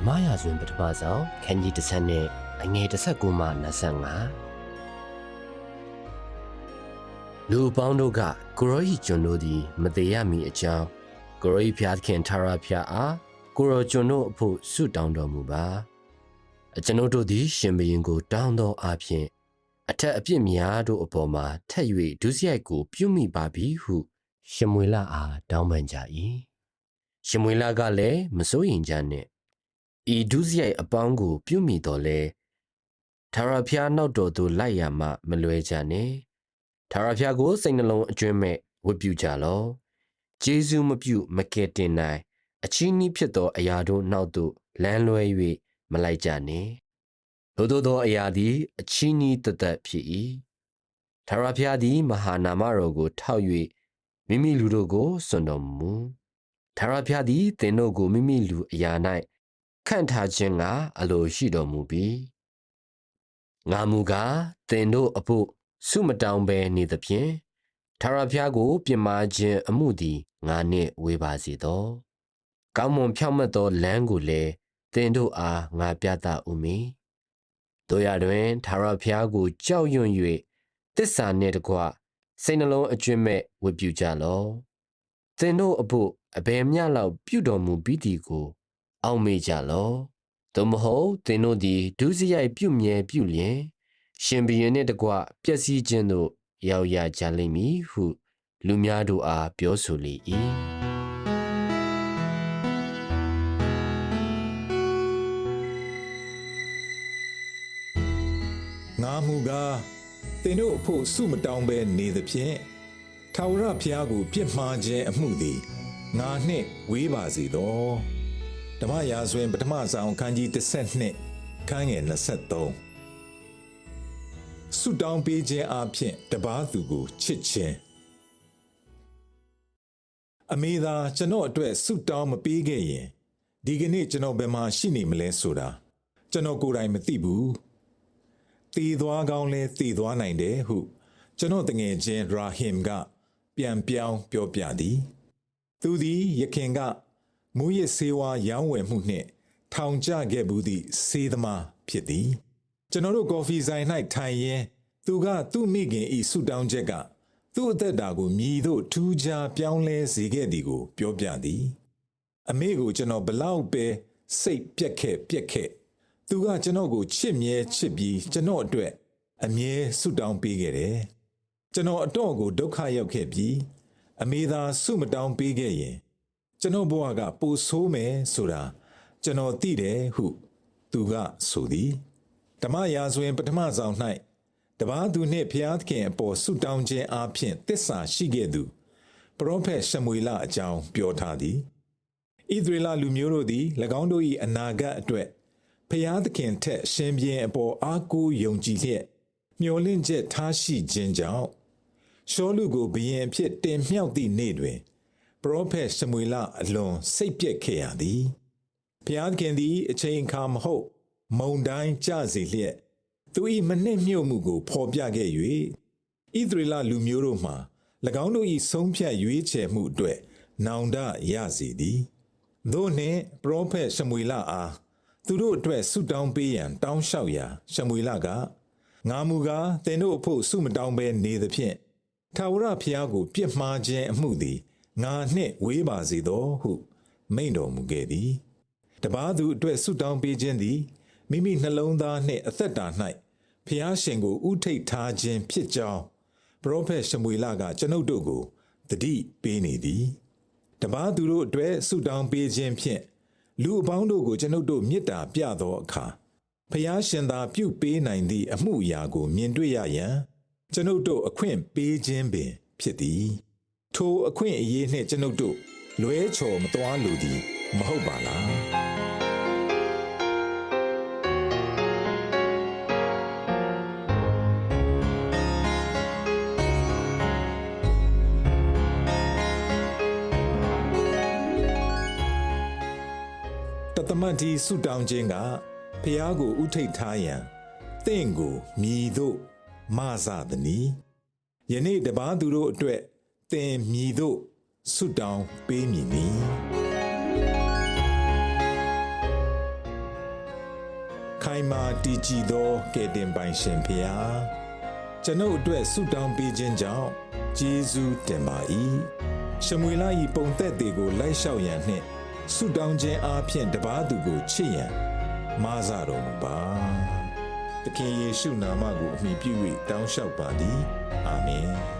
ဓမ္မရာဇဝင်ပထမဆုံးခန်းကြီးတစ်ဆက်နဲ့အငယ်19မှ25လူအပေါင်းတို့ကကိုရောဟီကျွန်တို့သည်မသေးရမီအကြောင်းကိုရောဟီဖျားသခင်ထာဝရဖျားအားကိုရောကျွန်တို့အဖို့ဆုတောင်းတော်မူပါအကျွန်ုပ်တို့သည် ရှင်ဘရင်ကို တောင်းတော်အဖြစ်အထက်အပြစ်များတို့အပေါ်မှာထက်၍ဒုစရိုက်ကို ပြုမိပါပြီဟု ရှမွေလအားတောင်းပန်ကြ၏ရှမွေလကလည်းမစိုးရင်ကြနှင့် ဤဒုစရိုက်အပေါင်းကို ပြုမိတော်လဲထာဝရဘုရားနောက်တော်သို့လိုက်ရမှမလွဲကြနဲ့ထာဝရဘုရားကိုစိတ်နှလုံးအကျွမ်းမဲ့ဝတ်ပြုကြလော့ဂျေဇုမပြုမကယ်တင်နိုင်အချီးနှီးဖြစ်သောအရာတို့နောက်သို့လမ်းလွဲ၍မလိုက်ကြနဲ့သို့သောသောအရာသည်အချီးနှီးတသက်ဖြစ်၏ထာဝရဘုရားသည်မဟာနာမတော်ကို ထောက်၍မိမိလူတို့ကိုစွန့်တော်မူထာဝရဘုရားသည်သင်တို့ကိုမိမိလူအရာ၌ ခန့်ထားခြင်းကအလိုရှိတော်မူပြီးငါမူကားသင်တို့အဖို့ဆုမတောင်းဘဲနေသဖြင့်ထာဝရဘုရားကိုပြစ်မှားခြင်းအမှုသည်ငါနှင့်ဝေပါစေသောကောင်းမွန်ဖြောင့်မတ်သောလမ်းကိုလည်းသင်တို့အားငါပြသဥမည်တို့ရတွင်ထာဝရဘုရားကိုကြောက်ရွံ့၍တစ္ဆာနှင့်တကွစိတ်နှလုံးအကျွင့်မဲ့ဝတ်ပြုကြလော့သင်တို့အဖို့အဘယ်မျှလောက်ပြုတော်မူပြီးသည်ကို အောက်မေ့ကြလော့သို့မဟုတ်သင်တို့သည်ဒုစရိုက်ပြုမြဲပြုလျင်ရှင်ဘုရင်နှင့်တကွပျက်စီးခြင်းသို့ရောက်ရကြလိမ့်မည်ဟု လူများတို့အားပြောဆိုလေ၏ငါမူကားသင်တို့အဖို့ဆုမတောင်းဘဲနေသဖြင့်ထာဝရဘုရားကို ပြစ်မှားခြင်းအမှုသည်ငါနှင့်ဝေးပါစေသော ဓမ္မရာဇဝင်ပထမဆောင်ခန်းကြီး32ခန်းငယ်23ဆုတောင်းပေးခြင်းအပြင်တပားသူကိုချစ်ခြင်းအမေသာကျွန်တော်အတွက်ဆုတောင်းမပေးခဲ့ရင်ဒီကနေ့ကျွန်တော်ဘယ်မှာရှိနေမလဲဆိုတာကျွန်တော်ကိုယ်တိုင်မသိဘူးတည်သွားကောင်းလဲတည်သွားနိုင်တယ်ဟု ကျွန်တော်တငယ်ချင်းရာဟင်က ပြန်ပြောင်းပြောပြသည် သူသည်ယခင်က မူရစ်ဆေးဝါးရောင်းဝယ်မှုနှင့် ထောင်ကျခဲ့ဘူးသည့်ဆေးသမားဖြစ်သည်ကျွန်တော်တို့ကော်ဖီဆိုင်၌ထိုင်ရင်းသူကသူ့မိခင်ဤဆူတောင်းချက်ကသူ့အသက်တာကိုမြည်သို့ထူးခြားပြောင်းလဲစေခဲ့သည်ကို ပြောပြသည် အမေကိုကျွန်တော်ဘလောက်ပဲစိတ်ပြက်ခဲ့ပြက်ခဲ့သူကကျွန်တော်ကိုချစ်မြဲချစ်ပြီးကျွန်တော်အတွက်အမြဲဆုတောင်းပေးခဲ့တယ်ကျွန်တော်အတော့ကိုဒုက္ခရောက်ခဲ့ပြီးအမေသာဆုမတောင်းပေးခဲ့ရင် ကျွန်တော်ဘဝကပိုဆိုးမယ်ဆိုတာကျွန်တော်သိတယ်ဟု သူကဆိုသည်ဓမ္မရာဇဝင်ပထမဆောင်၌တပားသူနှင့်ဖျားသခင်အပေါ်ဆုတောင်းခြင်းအပြင်တစ္ဆာရှိခဲ့သူပရောဖက်ရှမွေလအကြောင်းပြောထားသည်ဣသရေလလူမျိုးတို့သည်၎င်းတို့၏အနာဂတ်အတွက်ဖျားသခင်ထက်ရှင်ဘရင်အပေါ်အားကိုးယုံကြည်လျက်မျှော်လင့်ချက်ထားရှိခြင်းကြောင့်ရှောလူကိုဘရင်အဖြစ်တင်မြှောက်သည့်နေ့တွင် ပရောဖက်ရှမွေလအလွန်စိတ်ပြက်ခဲ့ရသည်ဖျားသခင်သည်အချိန်အခါမဟုတ် မုံတိုင်းကြစေလျက်သူ၏မနှိမ့်မြုပ်မှုကိုဖော်ပြခဲ့၍ဣသရေလလူမျိုးတို့မှ၎င်းတို့၏ဆုံးဖြတ်ရွေးချယ်မှုအတွက်နောင်တရစေသည်သို့နှင့်ပရောဖက်ရှမွေလအားသူတို့အတွက်ဆုတောင်းပေးရန် တောင်းလျှောက်ရာရှမွေလကငါမူကားသင်တို့အဖို့ဆုမတောင်းဘဲနေသဖြင့်ထာဝရဘုရားကို ပြစ်မှားခြင်းအမှုသည် ငါနှင့်ဝေးပါစေသောဟုမိန့်တော်မူခဲ့သည်တပားသူအတွက်ဆုတောင်းပေးခြင်းသည်မိမိနှလုံးသားနှင့်အသက်တာ၌ဖျားရှင်ကိုဥထိတ်ထားခြင်းဖြစ်ကြောင်းပရောဖက်ရှမွေလကကျွန်ုပ်တို့ကိုတတိပေးနေသည်တပားသူတို့အတွက်ဆုတောင်းပေးခြင်းဖြင့်လူအပေါင်းတို့ကိုကျွန်ုပ်တို့မေတ္တာပြသောအခါဖျားရှင်သာပြုပေးနိုင်သည့်အမှုအရာကိုမြင်တွေ့ရရန်ကျွန်ုပ်တို့အခွင့်ပေးခြင်းပင်ဖြစ်သည် ထိုအခွင့်အရေးနှင့်ကျွန်ုပ်တို့လွဲချော်မသွားလိုသည်မဟုတ်ပါလားတသမတ်ဒီဆုတောင်းခြင်းကဖះကိုဥထိတ်ထားရန်တင့်ကိုမြည်တို့မဆသနီယနေ့တပားသူတို့အတွက် တင်မြည်တို့ဆုတောင်းပေးမည်နီခိုင်မာတည်ကြည်သောကယ်တင်ပိုင်ရှင်ဖះကျွန်ုပ်အတွက်ဆုတောင်းပေးခြင်းကြောင့်ယေရှုတင်ပါ၏ရှမွေလ၏ပုံသက်တွေကိုလိုက်လျှောက်ရန်နှင့်ဆုတောင်းခြင်းအားဖြင့်တပါးသူကိုချစ်ရန်မာစတော်မူပါသခင်ယေရှုနာမကိုအမိပြု၍တောင်းလျှောက်ပါသည်အာမင်